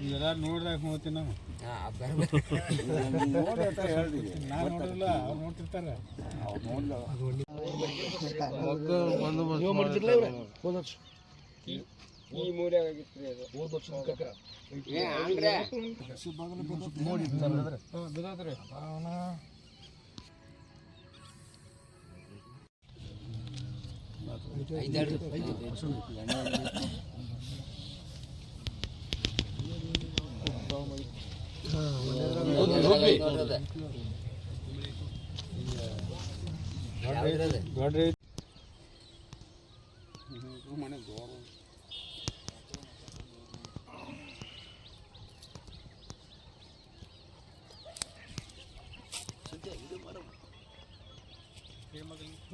ಇವೆಲ್ಲ ನೋಡ್ದಾಗ ಹೋಗ್ತೀನಿ ನಾವು. ನಾನು ನೋಡಿಲ್ಲ ಅವ್ರು ನೋಡ್ತಿರ್ತಾರೆ.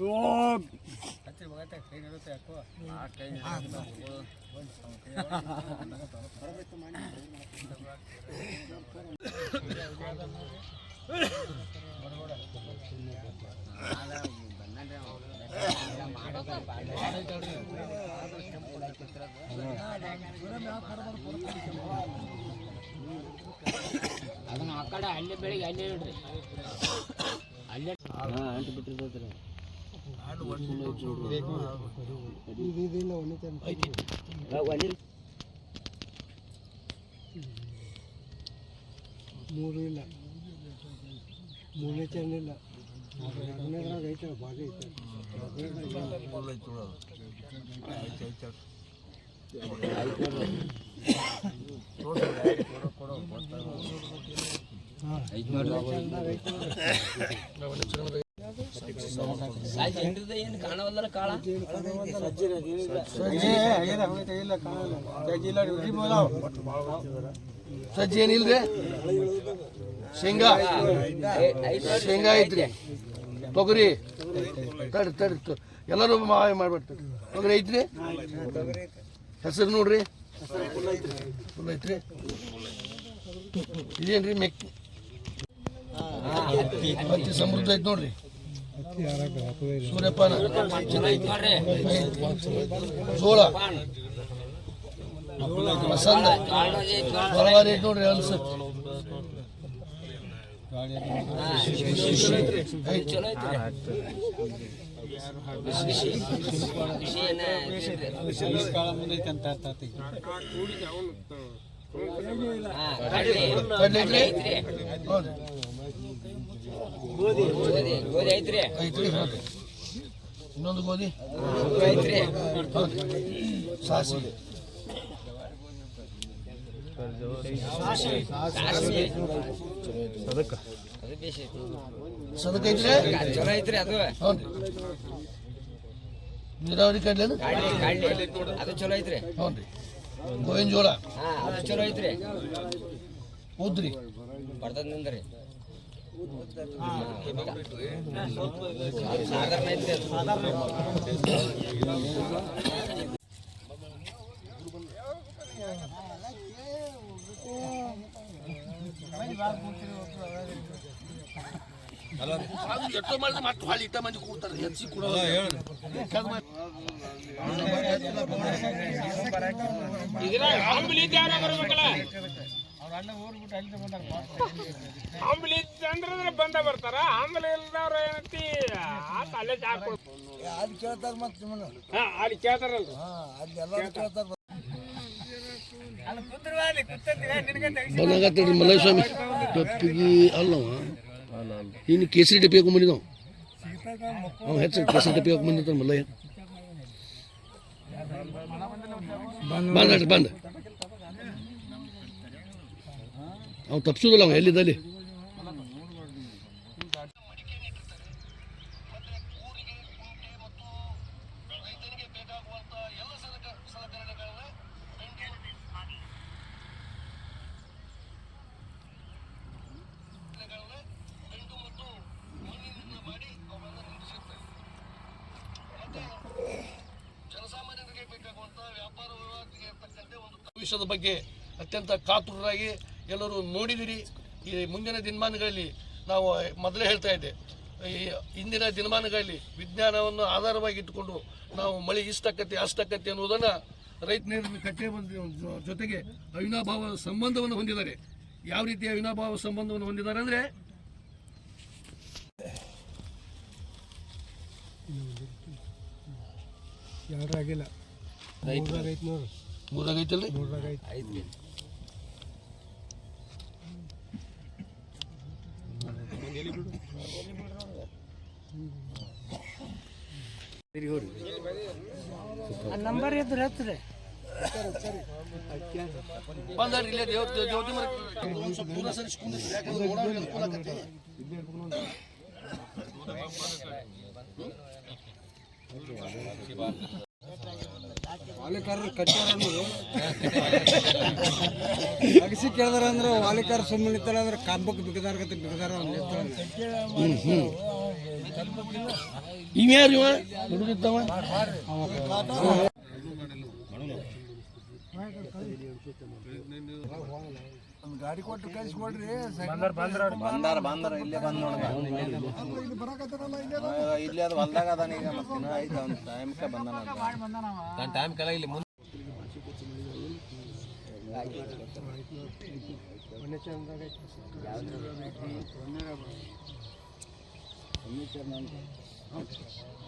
Oh! ದೊಡ್ಡ ಮನೆ ದೊಡ್ಡ ಅದನ್ನ ಆ ಕಡೆ ಅಲ್ಲಿ ಬೆಳಿಗ್ಗೆ ಅಲ್ಲೇ ಇಡ್ರಿ. ಅಲ್ಲೇ ಅಂಟು ಬಿಟ್ಟಿರ್ತೈತ್ರಿ ಮೂರು ಇಲ್ಲ ಮೂರನೇ ಚಂದ ಇಲ್ಲ ಎರಡನೇದ್ರಾಗ ಐತೆ ಭಾಗ ಐತೆ ಸಾಯ್ತು ಹಿಂಡಿದ ಏನು ಕಾಣವಲ್ಲರ ಕಾಳ ಸಜ್ಜಿ ಏನಿಲ್ರಿ ಶೇಂಗಾ? ಶೇಂಗಾ ಐತ್ರಿ. ತೊಗರಿ? ತಡಿ ತಡಿ ಎಲ್ಲರೂ ಮಾಯ ಮಾಡ್ಬಿಡ್ತೀರಿ ತೊಗರಿ ಐತ್ರಿ? ಹೆಸರು ನೋಡ್ರಿ. ಫುಲ್ ಐತ್ರಿ. ಇದೇನ್ರಿ ಮೆಕ್ಕಿ? ಹತ್ತಿ ಸಮೃದ್ಧ ಐತೆ ನೋಡ್ರಿ. ಸೂರ್ಯಪಾನ. ಜೋಳ. ಮಸಂದ ಹಲವಾರು ಐತಿ ನೋಡ್ರಿ ಅನ್ಸ ಐತಿ ಚಲೋ ಐತ್ರಿ ಕೃಷಿ ಏನ ಕಾಳ ಮುಂದೈತೆ ಕಡ್ಲಿ. ಗೋಧಿ. ಗೋಧಿ ಐತ್ರಿ. ಐತ್ರಿ ಇನ್ನೊಂದು ಗೋಧಿ? ಐತ್ರಿ. ಸಾಸಿವೆ. ಅದು. ಸದಕ ಐತ್ರಿ? ಚಲೋ ಐತ್ರಿ ಅದು. ನೀರಾವರಿ ಕಡ್ಲೆ ಕಾಡ್ಲಿ ಅದು ಚಲೋ ಐತ್ರಿ. ಹೌದು ಗೋವಿನ ಜೋಳ? ಹಾಂ ಅದು ಚಲೋ ಐತ್ರಿ. ಉದ್ರಿ. ಬರ್ತದ ನಿಂದ್ರಿ ಸಾಧಾರಣ ಐತ್ರಿ ಅದು. ಅದು ಎಷ್ಟೋ ಮಾಡಿದ್ರೆ ಮತ್ತೆ ಹೊಳ್ಳಿ ಇಟ್ಟ ಮಂದಿ ಕೂಡ್ತಾರೆ ಹೆಚ್ಚಿ ಕೊಡೋದು ಆಂಬ್ಲಿ ಅಂದ್ರೆ ಬಂದ ಬರ್ತಾರ. ಆಮೇಲೆ ಇಲ್ದವ್ರ ಏನಂತಿ? ಅಲ್ಲೇ ಅದು ಕೇಳ್ತಾರೆ ಮತ್ತೆ ಹಾ ಅಲ್ಲಿ ಕೇಳ್ತಾರಲ್ರಿ ಅಲ್ಲಿ ಎಲ್ಲರೂ ಕೇಳ್ತಾರೆ. ಬಂದಾಗತ್ತಡ್ರಿ ಮಲ್ಲಸ್ವಾಮಿ ಟಪ್ಪಿಗೆ ಅಲ್ಲವ? ಇನ್ನು ಕೇಸರಿ ಟಪ್ಪಿ ಹಾಕೊಂಡ್ ಬಂದಿದ್ದಾವ? ಅವ ಹೆಚ್ಚು ಕೇಸರಿ ಟಪ್ಪಿ ಹಾಕೊಂಡ್ ಬಂದಿರ್ತಾನೆ ಮಲ್ಲಯ್ಯ. ಬಂದ್ರಿ ಬಂದ. ಅವ್ ತಪ್ಸೋದಿಲ್ಲ ಅವ್ನು ಎಲ್ಲಿದ್ದಲ್ಲಿ ಭವಿಷ್ಯದ ಬಗ್ಗೆ ಅತ್ಯಂತ ಕಾತುರರಾಗಿ ಎಲ್ಲರೂ ನೋಡಿದಿರಿ. ಈ ಮುಂದಿನ ದಿನಮಾನಗಳಲ್ಲಿ ನಾವು ಮೊದಲೇ ಹೇಳ್ತಾ ಇದ್ದೆ. ಈ ಇಂದಿನ ದಿನಮಾನಗಳಲ್ಲಿ ವಿಜ್ಞಾನವನ್ನು ಆಧಾರವಾಗಿ ಇಟ್ಟುಕೊಂಡು ನಾವು ಮಳೆ ಇಷ್ಟಕ್ಕತ್ತೆ ಅಷ್ಟಕ್ಕತ್ತೆ ಅನ್ನೋದನ್ನು ರೈತ ನೀರಿನ ಕಟ್ಟೆ ಬಂದ ಜೊತೆಗೆ ಅವಿನಾಭಾವ ಸಂಬಂಧವನ್ನು ಹೊಂದಿದ್ದಾರೆ. ಯಾವ ರೀತಿಯ ಅವಿನಾಭಾವ ಸಂಬಂಧವನ್ನು ಹೊಂದಿದ್ದಾರೆ ಅಂದರೆ ಎರಡರಾಗಿಲ್ಲ ಮೂರಾಗೈತೆ ಐತಿ ನೋಡ್ರಿ ಮೂರಾಗ ಐತಲ್ರಿ ಮೂರ್ರಾಗ ಐತಿ ನಂಬರ್ ಇದ್ರೆ ಹತ್ತಿರ ಬಂದಾರ ಇಲ್ಲೇ ದೇವ ಜ್ಯೋತಿ ಮರ. ವಾಲಿಕಾರರು ಕಟ್ಟಾರ ಅಂದ್ರೆ? ಅಗಸಿ ಕೇಳಿದಾರ ಅಂದ್ರೆ ವಾಲಿಕಾರ ಸುಮ್ಮನೆ ನಿಂತಾರ ಅಂದ್ರೆ ಕಂಬಕ್ಕೆ ಬಿಗದಾರ ಗತಿ ಬಿಗದಾರ ಇವ್ಯಾರು ಇವ? ಹುಡುಗಿದ್ದವ? ಗಾಡಿ ಕೊಟ್ಟು ಕಳಿಸ್ಕೊಡ್ರಿ ಬಂದಾರ ಬಂದಾರ ಇಲ್ಲೇ ಬಂದ್ ನೋಡ್ದ ಇಲ್ಲೇ ಅದು ಹೊಲ್ದಾಗ ಅದಾನ ಈಗ ಮತ್ತೆ ಇನ್ನೂ ಐತೆ ಅವ್ನ ಟೈಮ್ಗೆ ಬಂದಾನ ಟೈಮ್ ಕೆಲ ಇಲ್ಲಿ ಮುಂದೆ ಈ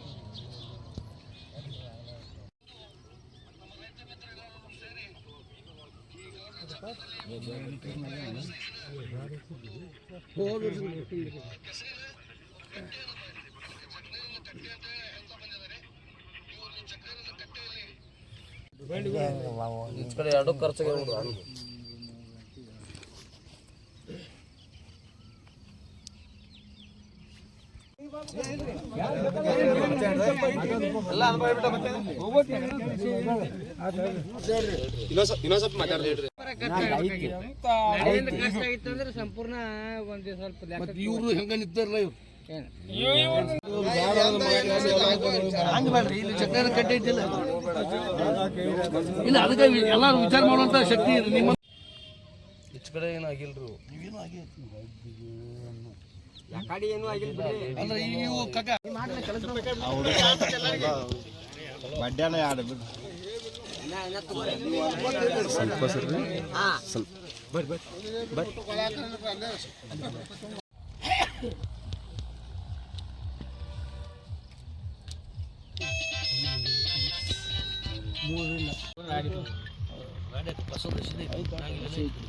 ಕಡೆ ಎರಡು ಖರ್ಚಿಗೆ ಸ್ವಲ್ಪ ಎಲ್ಲ ಕಷ್ಟ ಮತ್ತೆ ಸಂಪೂರ್ಣ ಒಂದು ಸ್ವಲ್ಪ ಮತ್ತೆ ಇವರು ಹೆಂಗ ನಿಂತಾರಲ್ಲ ಇವ್ರು? ಚಕ್ರ ಕಟ್ಟೆ ಐತಿಲ್ಲ. ಇಲ್ಲ ಅದಕ್ಕೆ ಎಲ್ಲಾರು ವಿಚಾರ ಮಾಡುವಂತ ಶಕ್ತಿ ಇದೆ ನಿಮ್ಮ ಕಡೆ ನೀವೇನು ಏನು ಆಗಿಲ್ಲ ಅಂದ್ರೆ ಇವು ಕಕ್ಕ ಬಡ್ಡ್ಯಾನ ಯಾರು ಬಿಡು ಮೂರಾಗ ಐತಿ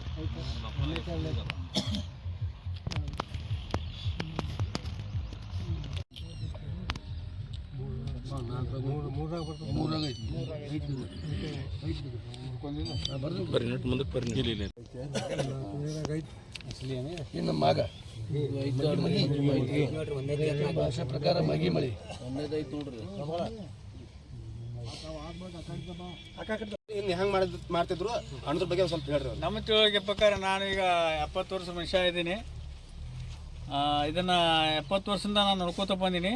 ಇನ್ನು ಮಗ ಭಾಷೆ ಪ್ರಕಾರ ಮಗಿ ಮಳಿ ಇನ್ನು ಹೆಂಗ್ ಮಾಡಿದ್ ಮಾಡ್ತಿದ್ರು ಅಣ್ಣದ್ರ ಬಗ್ಗೆ ಸ್ವಲ್ಪ ಹೇಳ್ರಿ ನಮ್ಮ ತಿಳುವಳಿಕೆ ಪ್ರಕಾರ ನಾನು ಈಗ ಎಪ್ಪತ್ತು ವರ್ಷ ಮನುಷ್ಯ ಇದ್ದೀನಿ. ಇದನ್ನು ಎಪ್ಪತ್ತು ವರ್ಷದಿಂದ ನಾನು ನೋಡ್ಕೋತ ಬಂದೀನಿ.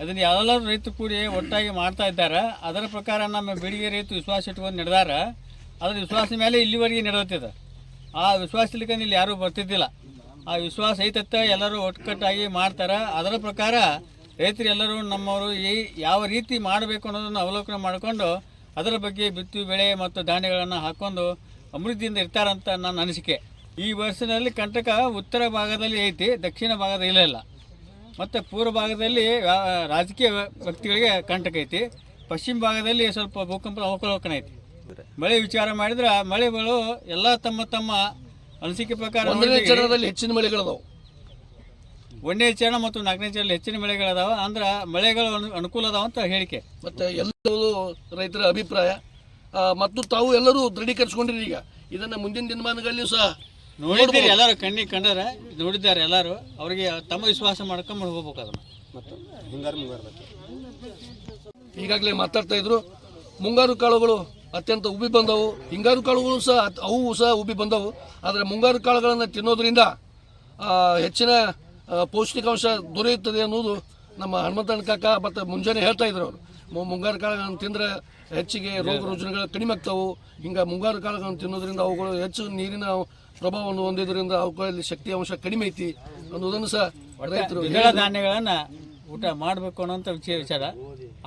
ಅದನ್ನು ಎಲ್ಲರೂ ರೈತರು ಕೂಡಿ ಒಟ್ಟಾಗಿ ಮಾಡ್ತಾ ಇದ್ದಾರೆ. ಅದರ ಪ್ರಕಾರ ನಮ್ಮ ಬಿಡಿಗೆ ರೈತರು ವಿಶ್ವಾಸ ಇಟ್ಕೊಂಡು ನಡೆದಾರ. ಅದ್ರ ವಿಶ್ವಾಸ ಮೇಲೆ ಇಲ್ಲಿವರೆಗೆ ನಡೆಯುತ್ತಿದೆ. ಆ ವಿಶ್ವಾಸ ಇಲ್ಲಿ ಯಾರೂ ಬರ್ತಿದ್ದಿಲ್ಲ. ಆ ವಿಶ್ವಾಸ ಐತತ್ತ ಎಲ್ಲರೂ ಒಟ್ಟುಕಟ್ಟಾಗಿ ಮಾಡ್ತಾರೆ. ಅದರ ಪ್ರಕಾರ ರೈತರು ಎಲ್ಲರೂ ನಮ್ಮವರು ಈ ಯಾವ ರೀತಿ ಮಾಡಬೇಕು ಅನ್ನೋದನ್ನು ಅವಲೋಕನ ಮಾಡಿಕೊಂಡು ಅದರ ಬಗ್ಗೆ ಬಿತ್ತು, ಬೆಳೆ ಮತ್ತು ಧಾನ್ಯಗಳನ್ನು ಹಾಕ್ಕೊಂಡು ಅಮೃತಿಯಿಂದ ಇರ್ತಾರಂತ ನನ್ನ ಅನಿಸಿಕೆ. ಈ ವರ್ಷದಲ್ಲಿ ಕಂಟಕ ಉತ್ತರ ಭಾಗದಲ್ಲಿ ಐತಿ, ದಕ್ಷಿಣ ಭಾಗದಲ್ಲಿ ಇಲ್ಲ. ಮತ್ತು ಪೂರ್ವ ಭಾಗದಲ್ಲಿ ರಾಜಕೀಯ ವ್ಯಕ್ತಿಗಳಿಗೆ ಕಂಟಕ ಐತಿ. ಪಶ್ಚಿಮ ಭಾಗದಲ್ಲಿ ಸ್ವಲ್ಪ ಭೂಕಂಪದ ಅವಕಲೋಕನ ಐತಿ. ಮಳೆ ವಿಚಾರ ಮಾಡಿದ್ರೆ ಮಳೆಗಳು ಎಲ್ಲ ತಮ್ಮ ತಮ್ಮ ಅನಿಸಿಕೆ ಪ್ರಕಾರ ಒಂದನೇ ಚರಣದಲ್ಲಿ ಹೆಚ್ಚಿನ ಮಳೆಗಳದಾವು ಒಂದನೇ ಚರಣ ಮತ್ತು ನಾಲ್ಕನೇ ಚರಣ ಹೆಚ್ಚಿನ ಮಳೆಗಳದಾವ ಅಂದ್ರೆ ಮಳೆಗಳು ಅನು- ಅನುಕೂಲ ಅದಾವ ಅಂತ ಹೇಳಿಕೆ. ಮತ್ತೆ ಎಲ್ಲರೂ ರೈತರ ಅಭಿಪ್ರಾಯ. ಮತ್ತು ತಾವು ಎಲ್ಲರೂ ದೃಢೀಕರಿಸಿಕೊಂಡಿರಿ ಈಗ. ಇದನ್ನ ಮುಂದಿನ ದಿನಮಾನಗಳಲ್ಲಿ ಸಹ ನೋಡಿದ್ದೀರಿ ಎಲ್ಲರೂ ಕಣ್ಣಿಗೆ ಕಂಡಾರ ನೋಡಿದ್ದಾರೆ ಎಲ್ಲರೂ. ಅವರಿಗೆ ತಮ್ಮ ವಿಶ್ವಾಸ ಮಾಡ್ಕೊಂಡು ಹೋಗ್ಬೇಕು ಅದನ್ನು. ಹಿಂಗಾರು ಮುಂಗಾರು ಬಗ್ಗೆ. ಈಗಾಗಲೇ ಮಾತಾಡ್ತಾ ಇದ್ರು ಮುಂಗಾರು ಕಾಳುಗಳು ಅತ್ಯಂತ ಉಬ್ಬಿ ಬಂದವು. ಹಿಂಗಾರು ಕಾಳುಗಳು ಸಹ ಅವು ಸಹ ಉಬ್ಬಿ ಬಂದವು. ಆದರೆ ಮುಂಗಾರು ಕಾಳುಗಳನ್ನು ತಿನ್ನೋದ್ರಿಂದ ಹೆಚ್ಚಿನ ಪೌಷ್ಟಿಕಾಂಶ ದೊರೆಯುತ್ತದೆ ಅನ್ನೋದು ನಮ್ಮ ಹನುಮಂತನ ಕಾಕ ಮತ್ತು ಮುಂಜಾನೆ ಹೇಳ್ತಾ ಇದ್ರು ಅವರು. ಮುಂಗಾರು ಕಾಳುಗಳನ್ನು ತಿಂದರೆ ಹೆಚ್ಚಿಗೆ ರೋಗ ರುಜಿನಗಳು ಕಡಿಮೆ ಆಗ್ತಾವು. ಹಿಂಗೆ ಮುಂಗಾರು ಕಾಳುಗಳನ್ನು ತಿನ್ನೋದ್ರಿಂದ ಅವುಗಳು ಹೆಚ್ಚು ನೀರಿನ ಪ್ರಭಾವವನ್ನು ಹೊಂದಿದ್ರಿಂದ ಅವುಗಳಲ್ಲಿ ಶಕ್ತಿ ಅಂಶ ಕಡಿಮೆ ಐತಿ ಅನ್ನೋದನ್ನು ಸಹ ರೈತರು ಧಾನ್ಯಗಳನ್ನು ಊಟ ಮಾಡಬೇಕು ಅನ್ನೋಂಥ ವಿಷಯ ವಿಚಾರ.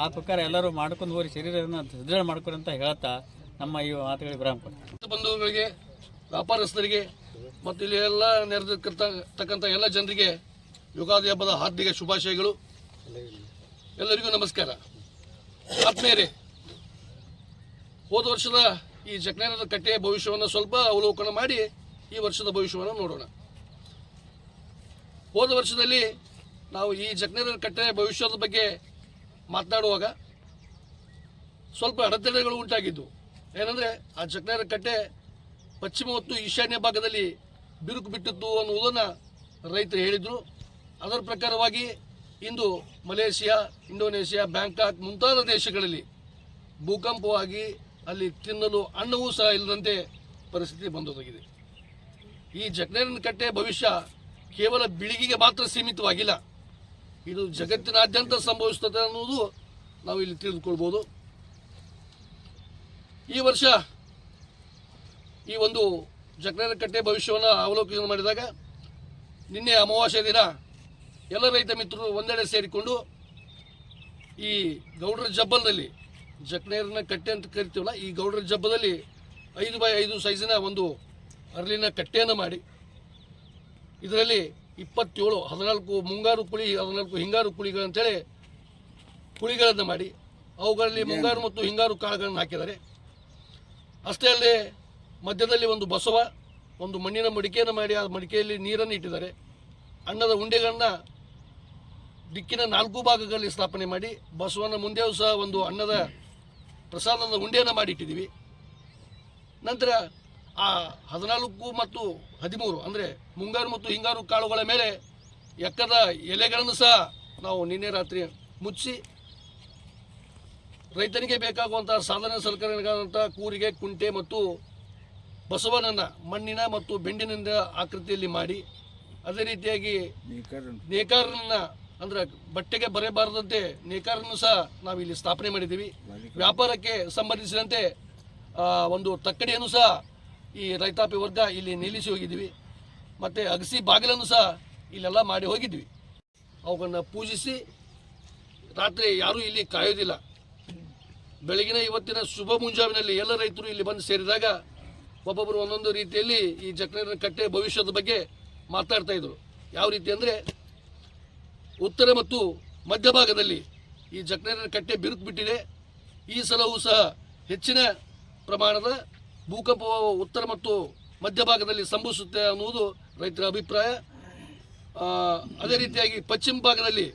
ಆ ಪ್ರಕಾರ ಎಲ್ಲರೂ ಮಾಡ್ಕೊಂಡು ಹೋಗಿ ಶರೀರವನ್ನು ಸದೃಢ ಮಾಡ್ಕೊಂಡು ಅಂತ ಹೇಳ್ತಾ ನಮ್ಮ ಈ ಮಾತುಗಳಿಗೆ ವಿರಾಮ ಬಂಧುಗಳಿಗೆ ವ್ಯಾಪಾರಸ್ಥರಿಗೆ ಮತ್ತು ಇಲ್ಲಿ ಎಲ್ಲ ನೆರೆದಿರ್ತಕ್ಕಂಥ ಎಲ್ಲ ಜನರಿಗೆ ಯುಗಾದಿ ಹಬ್ಬದ ಹಾರ್ದಿಕ ಶುಭಾಶಯಗಳು. ಎಲ್ಲರಿಗೂ ನಮಸ್ಕಾರ. ಆತ್ಮೀಯರೇ ಹೋದ ವರ್ಷದ ಈ ಜಕನೇರದ ಕಟ್ಟೆಯ ಭವಿಷ್ಯವನ್ನು ಸ್ವಲ್ಪ ಅವಲೋಕನ ಮಾಡಿ ಈ ವರ್ಷದ ಭವಿಷ್ಯವನ್ನು ನೋಡೋಣ. ಹೋದ ವರ್ಷದಲ್ಲಿ ನಾವು ಈ ಜಗ್ನೇರ ಕಟ್ಟೆ ಭವಿಷ್ಯದ ಬಗ್ಗೆ ಮಾತನಾಡುವಾಗ ಸ್ವಲ್ಪ ಅಡೆತಡೆಗಳು ಉಂಟಾಗಿದ್ದು. ಏನಂದರೆ ಆ ಜಗ್ನೇರ ಕಟ್ಟೆ ಪಶ್ಚಿಮ ಮತ್ತು ಈಶಾನ್ಯ ಭಾಗದಲ್ಲಿ ಬಿರುಕು ಬಿಟ್ಟಿತ್ತು ಅನ್ನುವುದನ್ನು ರೈತರು ಹೇಳಿದರು. ಅದರ ಪ್ರಕಾರವಾಗಿ ಇಂದು ಮಲೇಷಿಯಾ, ಇಂಡೋನೇಷಿಯಾ, ಬ್ಯಾಂಕಾಕ್ ಮುಂತಾದ ದೇಶಗಳಲ್ಲಿ ಭೂಕಂಪವಾಗಿ ಅಲ್ಲಿ ತಿನ್ನಲು ಅನ್ನವೂ ಸಹ ಇಲ್ಲದಂತೆ ಪರಿಸ್ಥಿತಿ ಬಂದೊದಗಿದೆ. ಈ ಜಗನ್ನ ಕಟ್ಟೆ ಭವಿಷ್ಯ ಕೇವಲ ಬಿಳಿಗಿಗೆ ಮಾತ್ರ ಸೀಮಿತವಾಗಿಲ್ಲ. ಇದು ಜಗತ್ತಿನಾದ್ಯಂತ ಸಂಭವಿಸುತ್ತದೆ ಅನ್ನುವುದು ನಾವು ಇಲ್ಲಿ ತಿಳಿದುಕೊಳ್ಬೋದು. ಈ ವರ್ಷ ಈ ಒಂದು ಜಗನ್ನ ಕಟ್ಟೆ ಭವಿಷ್ಯವನ್ನು ಅವಲೋಕನ ಮಾಡಿದಾಗ ನಿನ್ನೆ ಅಮಾವಾಸ್ಯ ದಿನ ಎಲ್ಲ ರೈತ ಮಿತ್ರರು ಒಂದೆಡೆ ಸೇರಿಕೊಂಡು ಈ ಗೌಡರ ಜಬ್ಬಲ್ನಲ್ಲಿ ಜಕನೇರನ ಕಟ್ಟೆ ಅಂತ ಕರಿತೀವಲ್ಲ, ಈ ಗೌಡರ ಜಬ್ಬದಲ್ಲಿ ಐದು ಬೈ ಐದು ಸೈಜಿನ ಒಂದು ಅರಳಿನ ಕಟ್ಟೆಯನ್ನು ಮಾಡಿ. ಇದರಲ್ಲಿ ಇಪ್ಪತ್ತೇಳು, ಹದಿನಾಲ್ಕು ಮುಂಗಾರು ಕುಳಿ, ಹದಿನಾಲ್ಕು ಹಿಂಗಾರು ಕುಳಿಗಳಂತೇಳಿ ಕುಳಿಗಳನ್ನು ಮಾಡಿ. ಅವುಗಳಲ್ಲಿ ಮುಂಗಾರು ಮತ್ತು ಹಿಂಗಾರು ಕಾಳುಗಳನ್ನು ಹಾಕಿದ್ದಾರೆ. ಅಷ್ಟೇ ಅಲ್ಲದೆ ಮಧ್ಯದಲ್ಲಿ ಒಂದು ಬಸವ, ಒಂದು ಮಣ್ಣಿನ ಮಡಿಕೆಯನ್ನು ಮಾಡಿ, ಆ ಮಡಿಕೆಯಲ್ಲಿ ನೀರನ್ನು ಇಟ್ಟಿದ್ದಾರೆ. ಅನ್ನದ ಉಂಡೆಗಳನ್ನು ದಿಕ್ಕಿನ ನಾಲ್ಕು ಭಾಗಗಳಲ್ಲಿ ಸ್ಥಾಪನೆ ಮಾಡಿ, ಬಸವನ ಮುಂದೆಯೂ ಸಹ ಒಂದು ಅನ್ನದ ಪ್ರಸಾದದ ಉಂಡೆಯನ್ನು ಮಾಡಿ ಇಟ್ಟಿದ್ದೀವಿ ನಂತರ ಆ ಹದಿನಾಲ್ಕು ಮತ್ತು ಹದಿಮೂರು ಅಂದರೆ ಮುಂಗಾರು ಮತ್ತು ಹಿಂಗಾರು ಕಾಳುಗಳ ಮೇಲೆ ಎಕ್ಕದ ಎಲೆಗಳನ್ನು ಸಹ ನಾವು ನಿನ್ನೆ ರಾತ್ರಿ ಮುಚ್ಚಿ ರೈತನಿಗೆ ಬೇಕಾಗುವಂಥ ಸಾಧನ ಸಲಕರಣೆಗಳಾದಂಥ ಕೂರಿಗೆ ಕುಂಟೆ ಮತ್ತು ಬಸವನನ್ನ ಮಣ್ಣಿನ ಮತ್ತು ಬೆಂಡಿನಿಂದ ಆಕೃತಿಯಲ್ಲಿ ಮಾಡಿ ಅದೇ ರೀತಿಯಾಗಿ ನೇಕಾರನ್ನ ಅಂದ್ರೆ ಬಟ್ಟೆಗೆ ಬರೆಯಬಾರದಂತೆ ನೇಕಾರನ್ನು ಸಹ ನಾವಿಲ್ಲಿ ಸ್ಥಾಪನೆ ಮಾಡಿದ್ದೀವಿ. ವ್ಯಾಪಾರಕ್ಕೆ ಸಂಬಂಧಿಸಿದಂತೆ ಒಂದು ತಕ್ಕಡಿಯನ್ನು ಸಹ ಈ ರೈತಾಪಿ ವರ್ಗ ಇಲ್ಲಿ ನಿಲ್ಲಿಸಿ ಹೋಗಿದ್ವಿ. ಮತ್ತು ಅಗಸಿ ಬಾಗಿಲನ್ನು ಸಹ ಇಲ್ಲೆಲ್ಲ ಮಾಡಿ ಹೋಗಿದ್ವಿ. ಅವುಗಳನ್ನ ಪೂಜಿಸಿ ರಾತ್ರಿ ಯಾರೂ ಇಲ್ಲಿ ಕಾಯೋದಿಲ್ಲ ಬೆಳಗಿನ ಇವತ್ತಿನ ಶುಭ ಮುಂಜಾವಿನಲ್ಲಿ ಎಲ್ಲ ರೈತರು ಇಲ್ಲಿ ಬಂದು ಸೇರಿದಾಗ ಒಬ್ಬೊಬ್ಬರು ಒಂದೊಂದು ರೀತಿಯಲ್ಲಿ ಈ ಜಕನೇರನ ಕಟ್ಟೆ ಭವಿಷ್ಯದ ಬಗ್ಗೆ ಮಾತಾಡ್ತಾ ಇದ್ರು. ಯಾವ ರೀತಿ ಅಂದರೆ ಉತ್ತರ ಮತ್ತು ಮಧ್ಯಭಾಗದಲ್ಲಿ ಈ ಜಕನೇರನ ಕಟ್ಟೆ ಬಿರುಕು ಬಿಟ್ಟಿದೆ. ಈ ಸಲವೂ ಸಹ ಹೆಚ್ಚಿನ ಪ್ರಮಾಣದ ಭೂಕಂಪವು ಉತ್ತರ ಮತ್ತು ಮಧ್ಯಭಾಗದಲ್ಲಿ ಸಂಭವಿಸುತ್ತೆ ಅನ್ನುವುದು ರೈತರ ಅಭಿಪ್ರಾಯ. ಅದೇ ರೀತಿಯಾಗಿ ಪಶ್ಚಿಮ ಭಾಗದಲ್ಲಿ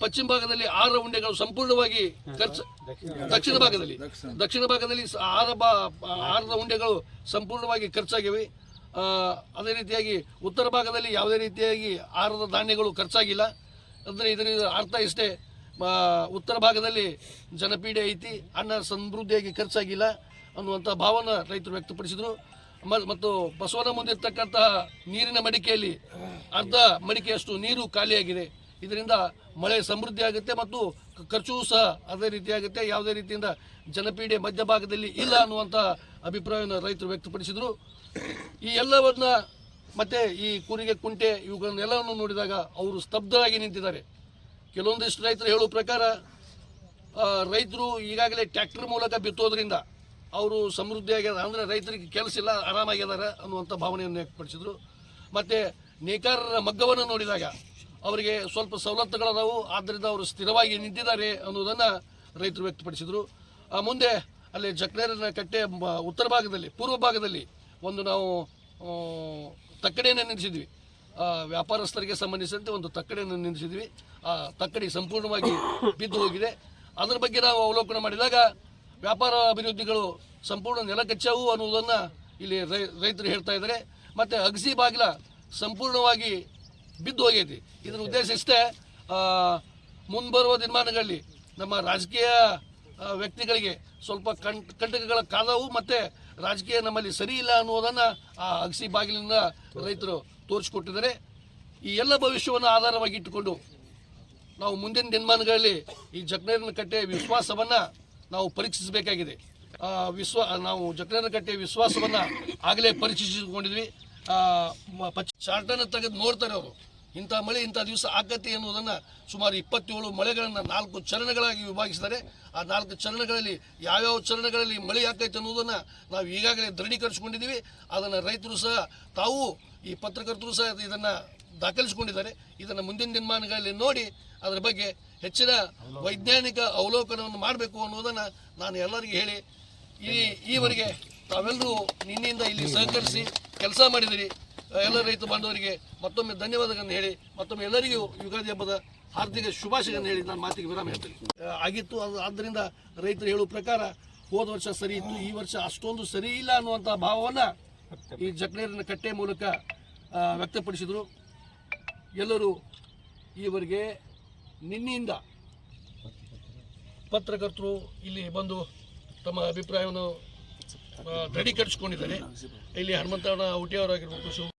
ಪಶ್ಚಿಮ ಭಾಗದಲ್ಲಿ ಆರ ಉಂಡೆಗಳು ಸಂಪೂರ್ಣವಾಗಿ ಖರ್ಚು ದಕ್ಷಿಣ ಭಾಗದಲ್ಲಿ ದಕ್ಷಿಣ ಭಾಗದಲ್ಲಿ ಆಹಾರ ಬಾ ಆಹಾರದ ಉಂಡೆಗಳು ಸಂಪೂರ್ಣವಾಗಿ ಖರ್ಚಾಗಿವೆ ಅದೇ ರೀತಿಯಾಗಿ ಉತ್ತರ ಭಾಗದಲ್ಲಿ ಯಾವುದೇ ರೀತಿಯಾಗಿ ಆಹಾರದ ಧಾನ್ಯಗಳು ಖರ್ಚಾಗಿಲ್ಲ ಅಂದರೆ ಇದರ ಅರ್ಥ ಇಷ್ಟೇ ಉತ್ತರ ಭಾಗದಲ್ಲಿ ಜನಪೀಡೆ ಐತಿ, ಅನ್ನ ಸಮೃದ್ಧಿಯಾಗಿ ಖರ್ಚಾಗಿಲ್ಲ ಅನ್ನುವಂಥ ಭಾವನ ರೈತರು ವ್ಯಕ್ತಪಡಿಸಿದರು. ಮತ್ತು ಬಸವನ ಮುಂದೆ ಇರ್ತಕ್ಕಂತಹ ನೀರಿನ ಮಡಿಕೆಯಲ್ಲಿ ಅರ್ಧ ಮಡಿಕೆಯಷ್ಟು ನೀರು ಖಾಲಿಯಾಗಿದೆ. ಇದರಿಂದ ಮಳೆ ಸಮೃದ್ಧಿ ಆಗುತ್ತೆ ಮತ್ತು ಖರ್ಚು ಸಹ ಅದೇ ರೀತಿಯಾಗುತ್ತೆ ಯಾವುದೇ ರೀತಿಯಿಂದ ಜನಪೀಡೆ ಮಧ್ಯಭಾಗದಲ್ಲಿ ಇಲ್ಲ ಅನ್ನುವಂಥ ಅಭಿಪ್ರಾಯವನ್ನು ರೈತರು ವ್ಯಕ್ತಪಡಿಸಿದರು. ಈ ಎಲ್ಲವನ್ನ ಮತ್ತೆ ಈ ಕೂರಿಗೆ ಕುಂಟೆ ಇವುಗಳನ್ನೆಲ್ಲವನ್ನು ನೋಡಿದಾಗ ಅವರು ಸ್ತಬ್ಧರಾಗಿ ನಿಂತಿದ್ದಾರೆ. ಕೆಲವೊಂದಿಷ್ಟು ರೈತರು ಹೇಳುವ ಪ್ರಕಾರ ರೈತರು ಈಗಾಗಲೇ ಟ್ಯಾಕ್ಟರ್ ಮೂಲಕ ಬಿತ್ತೋದ್ರಿಂದ ಅವರು ಸಮೃದ್ಧಿಯಾಗ್ಯಾರ ಅಂದರೆ ರೈತರಿಗೆ ಕೆಲಸ ಇಲ್ಲ ಆರಾಮಾಗ್ಯದಾರ ಅನ್ನುವಂಥ ಭಾವನೆಯನ್ನು ವ್ಯಕ್ತಪಡಿಸಿದರು. ಮತ್ತು ನೇಕಾರರ ಮಗ್ಗವನ್ನು ನೋಡಿದಾಗ ಅವರಿಗೆ ಸ್ವಲ್ಪ ಸವಲತ್ತುಗಳದಾವು ಆದ್ದರಿಂದ ಅವರು ಸ್ಥಿರವಾಗಿ ನಿಂತಿದ್ದಾರೆ ಅನ್ನೋದನ್ನು ರೈತರು ವ್ಯಕ್ತಪಡಿಸಿದರು. ಮುಂದೆ ಅಲ್ಲಿ ಜಕ್ನೇರನ ಕಟ್ಟೆ ಉತ್ತರ ಭಾಗದಲ್ಲಿ, ಪೂರ್ವ ಭಾಗದಲ್ಲಿ ಒಂದು ನಾವು ತಕ್ಕಡಿಯನ್ನು ನಿಲ್ಲಿಸಿದ್ವಿ. ವ್ಯಾಪಾರಸ್ಥರಿಗೆ ಸಂಬಂಧಿಸಿದಂತೆ ಒಂದು ತಕ್ಕಡಿಯನ್ನು ನಿಲ್ಲಿಸಿದ್ವಿ. ಆ ತಕ್ಕಡಿ ಸಂಪೂರ್ಣವಾಗಿ ಬಿದ್ದು ಹೋಗಿದೆ. ಅದರ ಬಗ್ಗೆ ನಾವು ಅವಲೋಕನ ಮಾಡಿದಾಗ ವ್ಯಾಪಾರ ಅಭಿವೃದ್ಧಿಗಳು ಸಂಪೂರ್ಣ ನೆಲಕಚ್ಚಾವು ಅನ್ನುವುದನ್ನು ಇಲ್ಲಿ ರೈತರು ಹೇಳ್ತಾ ಇದ್ದಾರೆ. ಮತ್ತು ಅಗಸಿ ಬಾಗಿಲ ಸಂಪೂರ್ಣವಾಗಿ ಬಿದ್ದು ಹೋಗೈತಿ. ಇದರ ಉದ್ದೇಶ ಇಷ್ಟೇ ಮುಂಬರುವ ದಿನಮಾನಗಳಲ್ಲಿ ನಮ್ಮ ರಾಜಕೀಯ ವ್ಯಕ್ತಿಗಳಿಗೆ ಸ್ವಲ್ಪ ಕಂ ಕಂಟಕಗಳ ಕಾಲವು ಮತ್ತು ರಾಜಕೀಯ ನಮ್ಮಲ್ಲಿ ಸರಿ ಇಲ್ಲ ಅನ್ನುವುದನ್ನು ಆ ಅಗಸಿ ಬಾಗಿಲಿಂದ ರೈತರು ತೋರಿಸಿಕೊಟ್ಟಿದ್ದಾರೆ. ಈ ಎಲ್ಲ ಭವಿಷ್ಯವನ್ನು ಆಧಾರವಾಗಿ ಇಟ್ಟುಕೊಂಡು ನಾವು ಮುಂದಿನ ದಿನಮಾನಗಳಲ್ಲಿ ಈ ಜಗ್ನೇರಿನ ಕಟ್ಟೆಯ ವಿಶ್ವಾಸವನ್ನು ನಾವು ಪರೀಕ್ಷಿಸಬೇಕಾಗಿದೆ. ವಿಶ್ವ, ನಾವು ಜಕ್ನೇರನ ಕಟ್ಟೆಯ ವಿಶ್ವಾಸವನ್ನು ಆಗಲೇ ಪರೀಕ್ಷಿಸಿಕೊಂಡಿದ್ವಿ. ಚಾರ್ಟನ್ನು ತೆಗೆದು ನೋಡ್ತಾರೆ ಅವರು. ಇಂಥ ಮಳೆ, ಇಂಥ ದಿವಸ ಆಗತ್ತೆ ಎನ್ನುವುದನ್ನು ಸುಮಾರು ಇಪ್ಪತ್ತೇಳು ಮಳೆಗಳನ್ನು ನಾಲ್ಕು ಚರಣಗಳಾಗಿ ವಿಭಾಗಿಸಿದ್ದಾರೆ. ಆ ನಾಲ್ಕು ಚರಣಗಳಲ್ಲಿ ಯಾವ್ಯಾವ ಚರಣಗಳಲ್ಲಿ ಮಳೆ ಆಗೈತೆ ಅನ್ನೋದನ್ನು ನಾವು ಈಗಾಗಲೇ ದೃಢೀಕರಿಸಿಕೊಂಡಿದ್ದೀವಿ. ಅದನ್ನು ರೈತರು ಸಹ, ತಾವು ಈ ಪತ್ರಕರ್ತರು ಸಹ ಇದನ್ನು ದಾಖಲಿಸಿಕೊಂಡಿದ್ದಾರೆ. ಇದನ್ನು ಮುಂದಿನ ದಿನಮಾನಗಳಲ್ಲಿ ನೋಡಿ, ಅದರ ಬಗ್ಗೆ ಹೆಚ್ಚಿನ ವೈಜ್ಞಾನಿಕ ಅವಲೋಕನವನ್ನು ಮಾಡಬೇಕು ಅನ್ನೋದನ್ನು ನಾನು ಎಲ್ಲರಿಗೂ ಹೇಳಿ, ಈ ಈವರೆಗೆ ತಾವೆಲ್ಲರೂ ನಿನ್ನೆಯಿಂದ ಇಲ್ಲಿ ಸಹಕರಿಸಿ ಕೆಲಸ ಮಾಡಿದಿರಿ. ಎಲ್ಲ ರೈತ ಬಾಂಧವರಿಗೆ ಮತ್ತೊಮ್ಮೆ ಧನ್ಯವಾದಗಳನ್ನು ಹೇಳಿ, ಮತ್ತೊಮ್ಮೆ ಎಲ್ಲರಿಗೂ ಯುಗಾದಿ ಹಬ್ಬದ ಹಾರ್ದಿಕ ಶುಭಾಶಯಗಳನ್ನು ಹೇಳಿ ನಾನು ಮಾತಿಗೆ ವಿರಾಮ ಹೇಳ್ತೀನಿ. ಆಗಿತ್ತು, ಅದು ಆದ್ದರಿಂದ ರೈತರು ಹೇಳುವ ಪ್ರಕಾರ ಹೋದ ವರ್ಷ ಸರಿ ಇತ್ತು, ಈ ವರ್ಷ ಅಷ್ಟೊಂದು ಸರಿ ಇಲ್ಲ ಅನ್ನುವಂಥ ಭಾವವನ್ನು ಈ ಜಕ್ನೇರಿನ ಕಟ್ಟೆ ಮೂಲಕ ವ್ಯಕ್ತಪಡಿಸಿದರು. ಎಲ್ಲರೂ ಈವರೆಗೆ ನಿನ್ನೆಯಿಂದ ಪತ್ರಕರ್ತರು ಇಲ್ಲಿ ಬಂದು ತಮ್ಮ ಅಭಿಪ್ರಾಯವನ್ನು ದೃಢೀಕರಿಸಿಕೊಂಡಿದ್ದಾರೆ. ಇಲ್ಲಿ ಹನುಮಂತಣ್ಣ ಹುಟ್ಟಿಯವರಾಗಿರ್ಬೋದು ಶಿವ